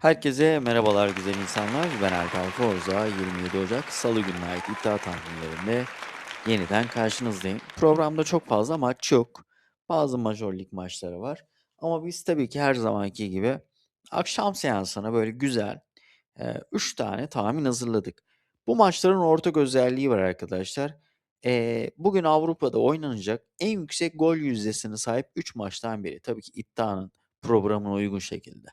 Herkese merhabalar güzel insanlar. Ben Alper Forza. 27 Ocak Salı gününe ait iddia tahminlerinde yeniden karşınızdayım. Programda çok fazla maç yok. Bazı major lig maçları var. Ama biz tabii ki her zamanki gibi akşam seansına böyle güzel 3 tane tahmin hazırladık. Bu maçların ortak özelliği var arkadaşlar. Eee, bugün Avrupa'da oynanacak en yüksek gol yüzdesine sahip 3 maçtan biri. Tabii ki iddianın programına uygun şekilde.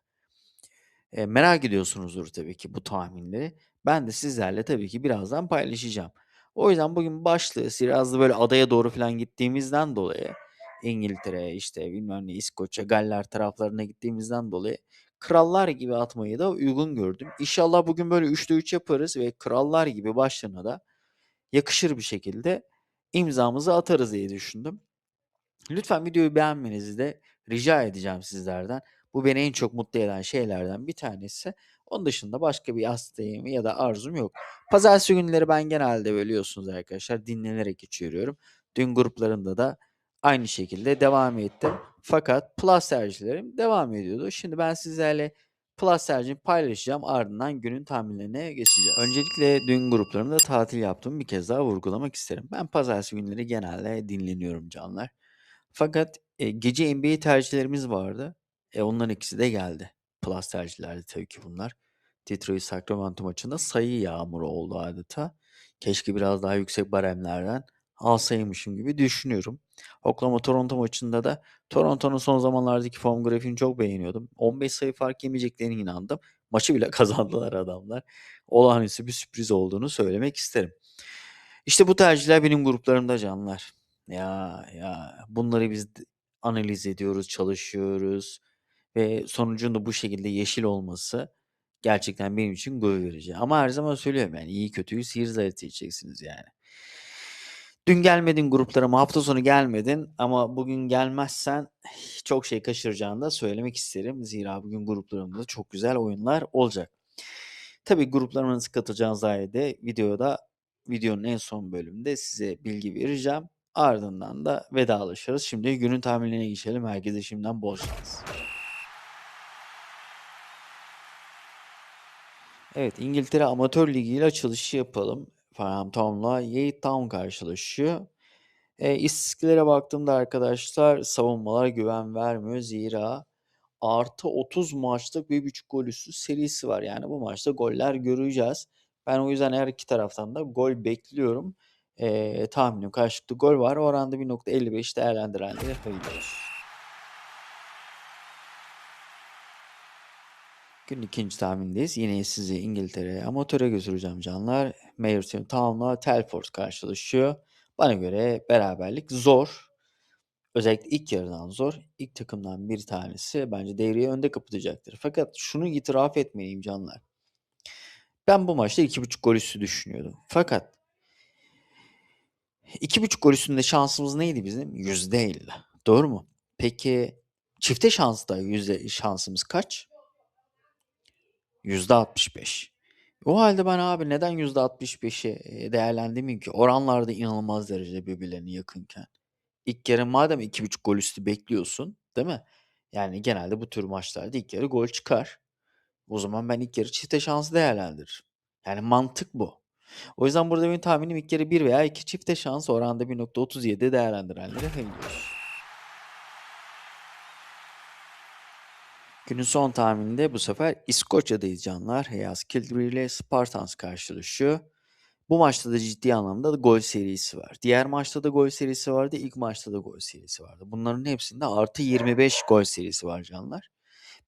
Eee, merak ediyorsunuzdur tabii ki bu tahminleri. Ben de sizlerle tabii ki birazdan paylaşacağım. O yüzden bugün başlığı biraz da böyle adaya doğru falan gittiğimizden dolayı İngiltere, işte bilmem ne İskoçya, Galler taraflarına gittiğimizden dolayı krallar gibi atmayı da uygun gördüm. İnşallah bugün böyle 3'te 3 yaparız ve krallar gibi başlığına da yakışır bir şekilde imzamızı atarız diye düşündüm. Lütfen videoyu beğenmenizi de rica edeceğim sizlerden. Bu beni en çok mutlu eden şeylerden bir tanesi. Onun dışında başka bir isteğim ya da arzum yok. Pazartesi günleri ben genelde biliyorsunuz arkadaşlar dinlenerek içeriyorum. Dün gruplarında da aynı şekilde devam ettim. Fakat Plus tercihlerim devam ediyordu. Şimdi ben sizlerle Plus tercihimi paylaşacağım. Ardından günün tahminlerine geçeceğiz. Öncelikle dün gruplarımda tatil yaptığımı bir kez daha vurgulamak isterim. Ben pazartesi günleri genelde dinleniyorum canlar. Fakat, eee, gece NBA tercihlerimiz vardı. E, onların ikisi de geldi. Plus tercihlerdi tabii ki bunlar. Detroit Sacramento maçında sayı yağmuru oldu adeta. Keşke biraz daha yüksek baremlerden alsaymışım gibi düşünüyorum. Oklahoma Toronto maçında da Toronto'nun son zamanlardaki form grafiğini çok beğeniyordum. 15 sayı fark yemeyeceklerine inandım. Maçı bile kazandılar adamlar. Olağanüstü bir sürpriz olduğunu söylemek isterim. İşte bu tercihler benim gruplarımda canlar. Ya, ya bunları biz analiz ediyoruz, çalışıyoruz ve sonucun da bu şekilde yeşil olması gerçekten benim için gurur verici. Ama her zaman söylüyorum yani iyi kötüyü seyir zevki seçeceksiniz yani. Dün gelmedin gruplarıma, hafta sonu gelmedin ama bugün gelmezsen çok şey kaçıracağını da söylemek isterim. Zira bugün gruplarımda çok güzel oyunlar olacak. Tabii gruplarıma nasıl katılacağınız dair de videoda videonun en son bölümünde size bilgi vereceğim. Ardından da vedalaşırız. Şimdi günün tahminlerine geçelim. Herkese şimdiden bol şans. Evet, İngiltere Amatör Ligi ile açılışı yapalım. Southampton'la Yate Town karşılaşıyor. Eee, istatistiklere baktığımda arkadaşlar savunmalar güven vermiyor. Zira artı 30 maçlık 1.5 gol üstü serisi var. Yani bu maçta goller göreceğiz. Ben o yüzden her iki taraftan da gol bekliyorum. Eee, tahminim karşılıklı gol var. Oranda 1.55 değerlendirenlere hayırlı olsun. Günün ikinci tahminindeyiz. Yine sizi İngiltere'ye amatöre götüreceğim canlar. Mayorton Town'la Telford karşılaşıyor. Bana göre beraberlik zor. Özellikle ilk yarıdan zor. İlk takımdan bir tanesi bence devreyi önde kapatacaktır. Fakat şunu itiraf etmeliyim canlar. Ben bu maçta 2.5 gol üstü düşünüyordum. Fakat 2.5 gol üstünde şansımız neydi bizim? %50. Doğru mu? Peki çifte şansta yüzde şansımız kaç? %65. O halde ben abi neden %65'i eee, değerlendirmeyeyim ki? Oranlar da inanılmaz derecede birbirlerine yakınken. İlk yarı madem 2.5 gol üstü bekliyorsun, değil mi? Yani genelde bu tür maçlarda ilk yarı gol çıkar. O zaman ben ilk yarı çifte şansı değerlendiririm. Yani mantık bu. O yüzden burada benim tahminim ilk yarı 1 veya 2 çifte şans oranda 1.37 değerlendirenlere hayırlı olsun. Günün son tahmininde bu sefer İskoçya'dayız canlar. Hayas Kildare ile Spartans karşılaşıyor. Bu maçta da ciddi anlamda da gol serisi var. Diğer maçta da gol serisi vardı. İlk maçta da gol serisi vardı. Bunların hepsinde artı 25 gol serisi var canlar.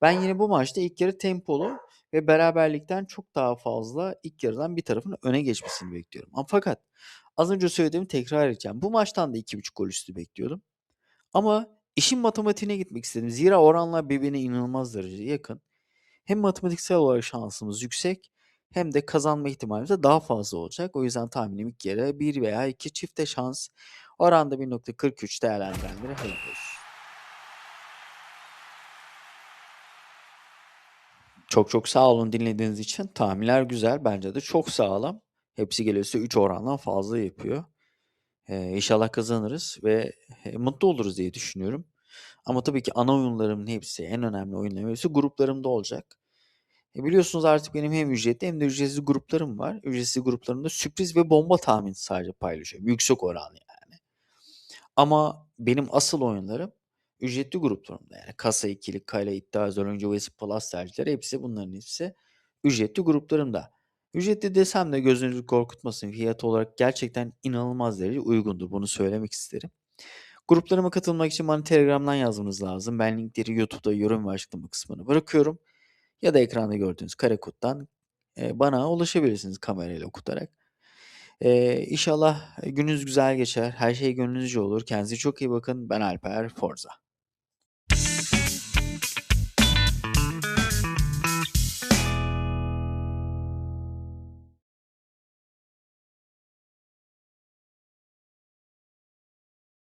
Ben yine bu maçta ilk yarı tempolu ve beraberlikten çok daha fazla ilk yarıdan bir tarafın öne geçmesini bekliyorum. Ama fakat az önce söylediğimi tekrar edeceğim. Bu maçtan da 2.5 gol üstü bekliyordum. Ama işin matematiğine gitmek istedim. Zira oranlar birbirine inanılmaz derecede yakın. Hem matematiksel olarak şansımız yüksek hem de kazanma ihtimalimiz de daha fazla olacak. O yüzden tahminim ilk yarı 1 veya 2 çifte şans. Oranda 1.43 değerlendirenlere hayırlı olsun. Çok çok sağ olun dinlediğiniz için. Tahminler güzel. Bence de çok sağlam. Hepsi gelirse 3 orandan fazla yapıyor. Eee, inşallah kazanırız ve, eee, mutlu oluruz diye düşünüyorum. Ama tabii ki ana oyunlarımın hepsi, en önemli oyunlarımın hepsi gruplarımda olacak. E, biliyorsunuz artık benim hem ücretli hem de ücretsiz gruplarım var. Ücretsiz gruplarımda sürpriz ve bomba tahmini sadece paylaşıyorum. Yüksek oranlı yani. Ama benim asıl oyunlarım ücretli gruplarımda. Yani Kasa ikili, Kale, İddia, Zolonca, Oasis Plus tercihleri hepsi bunların hepsi ücretli gruplarımda. Ücretli desem de gözünüzü korkutmasın. Fiyat olarak gerçekten inanılmaz derece uygundur. Bunu söylemek isterim. Gruplarıma katılmak için bana Telegram'dan yazmanız lazım. Ben linkleri YouTube'da yorum ve açıklama kısmına bırakıyorum. Ya da ekranda gördüğünüz kare koddan e, bana ulaşabilirsiniz kamerayla okutarak. E, inşallah gününüz güzel geçer. Her şey gönlünüzce olur. Kendinize çok iyi bakın. Ben Alper Forza.